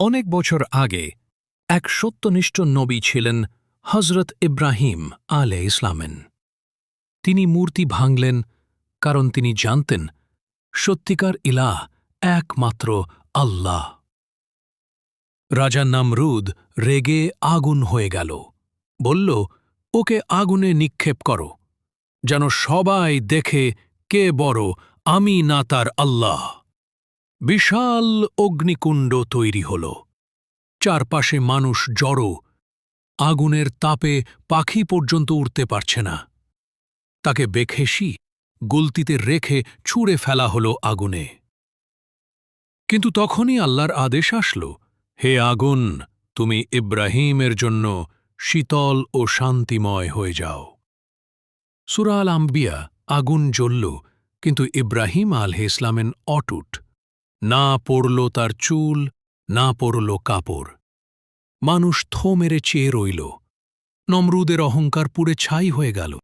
অনেক বছর আগে এক সত্যনিষ্ঠ নবী ছিলেন হজরত ইব্রাহিম আলে ইসলামেন তিনি মূর্তি ভাঙলেন, কারণ তিনি জানতেন সত্যিকার ইলাহ একমাত্র আল্লাহ। রাজা নামরুদ রেগে আগুন হয়ে গেল। বলল, ওকে আগুনে নিক্ষেপ করো, যেন সবাই দেখে কে বড়, আমি না তার আল্লাহ। বিশাল অগ্নিকুণ্ড তৈরি হল। চারপাশে মানুষ জড়ো, আগুনের তাপে পাখি পর্যন্ত উঠতে পারছে না। তাকে বেখেসি, গুলতিতে রেখে ছুঁড়ে ফেলা হল আগুনে। কিন্তু তখনই আল্লাহর আদেশ আসল, হে আগুন, তুমি ইব্রাহিমের জন্য শীতল ও শান্তিময় হয়ে যাও। সুরাল আম্বিয়া আগুন জ্বলল, কিন্তু ইব্রাহিম আলহে ইসলামেন অটুট। না পড়ল তার চুল, না পড়ল কাপড়। মানুষ থো মেরে চেয়ে রইল। নমরুদের অহংকার পুড়ে ছাই হয়ে গেল।